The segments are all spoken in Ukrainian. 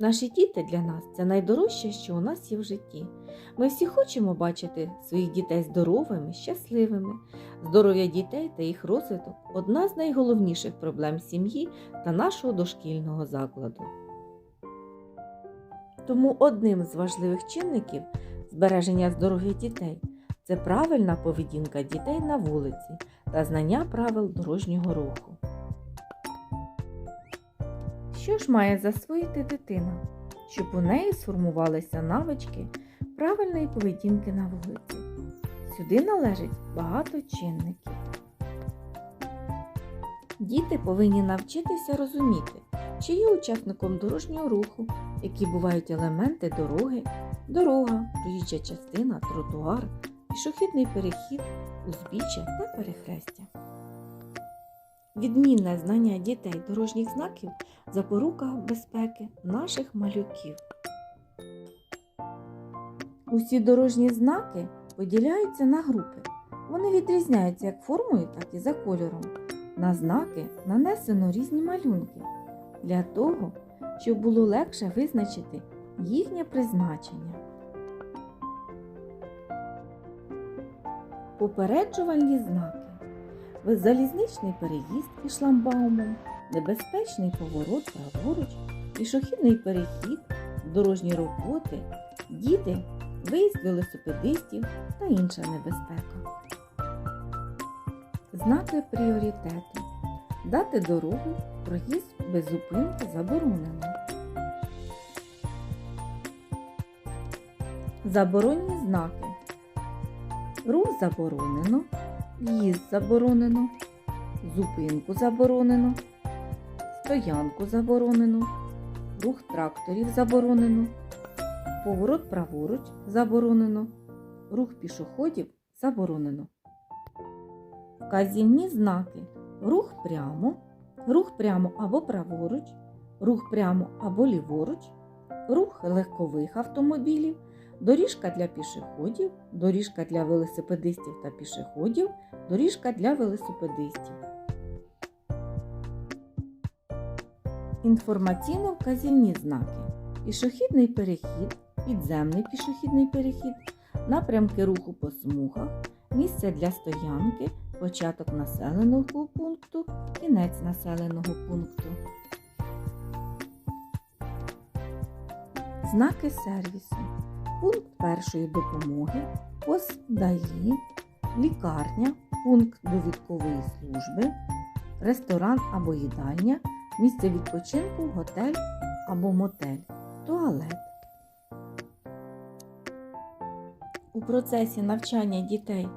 Наші діти для нас це найдорожче, що у нас є в житті. Ми всі хочемо бачити своїх дітей здоровими, щасливими. Здоров'я дітей та їх розвиток одна з найголовніших проблем сім'ї та нашого дошкільного закладу. Тому одним з важливих чинників збереження здоров'я дітей це правильна поведінка дітей на вулиці та знання правил дорожнього руху. Що ж має засвоїти дитина, щоб у неї сформувалися навички правильної поведінки на вулиці? Сюди належить багато чинників. Діти повинні навчитися розуміти, чи є учасником дорожнього руху, які бувають елементи дороги, дорога, проїжджа частина, тротуар, пішохідний перехід, узбіччя та перехрестя. Відмінне знання дітей дорожніх знаків запорука безпеки наших малюків. Усі дорожні знаки поділяються на групи. Вони відрізняються як формою, так і за кольором. На знаки нанесено різні малюнки для того, щоб було легше визначити їхнє призначення. Попереджувальні знаки. Залізничний переїзд і шламбаумом, небезпечний поворот праворуч, пішохідний перехід, дорожні роботи, діти, виїзд велосипедистів та інша небезпека. Знаки пріоритету. Дати дорогу, проїзд без зупинки заборонено. Заборонні знаки. Рух заборонено, в'їзд заборонено, зупинку заборонено, стоянку заборонено, рух тракторів заборонено, поворот праворуч заборонено, рух пішоходів заборонено. Вказівні знаки. Рух прямо, рух прямо або праворуч, рух прямо або ліворуч, рух легкових автомобілів, доріжка для пішоходів, доріжка для велосипедистів та пішоходів, доріжка для велосипедистів. Інформаційно-вказівні знаки. Пішохідний перехід, підземний пішохідний перехід, напрямки руху по смугах, місце для стоянки, початок населеного пункту, кінець населеного пункту. Знаки сервісу. Пункт першої допомоги, постдає лікарня, пункт довідкової служби, ресторан або їдальня, місце відпочинку, готель або мотель, туалет. У процесі навчання дітей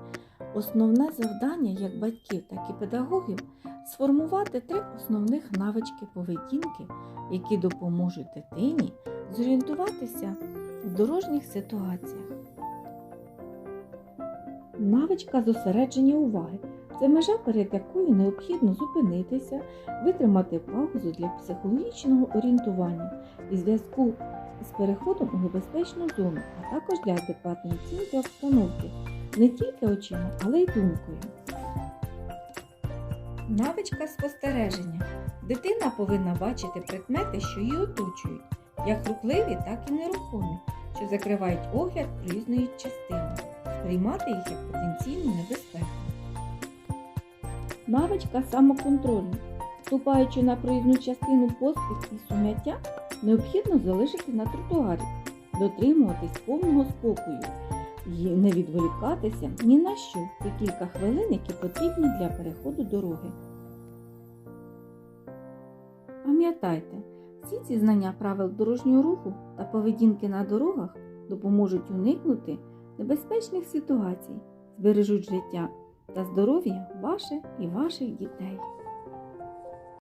основне завдання як батьків, так і педагогів сформувати три основних навички поведінки, які допоможуть дитині зорієнтуватися в дорожніх ситуаціях. Навичка зосередження уваги це межа, перед якою необхідно зупинитися, витримати паузу для психологічного орієнтування і зв'язку з переходом у небезпечну зону, а також для адекватної оцінки обстановки не тільки очима, але й думкою. Навичка спостереження. Дитина повинна бачити предмети, що її оточують, як рухливі, так і нерухомі, що закривають огляд проїзної частини, сприймати їх як потенційну небезпеку. Навичка самоконтролю. Вступаючи на проїзну частину поспіх і сум'яття, необхідно залишити на тротуарі, дотримуватись повного спокою і не відволікатися ні на що ті кілька хвилин, які потрібні для переходу дороги. Пам'ятайте, всі ці знання правил дорожнього руху та поведінки на дорогах допоможуть уникнути небезпечних ситуацій, збережуть життя та здоров'я ваше і ваших дітей.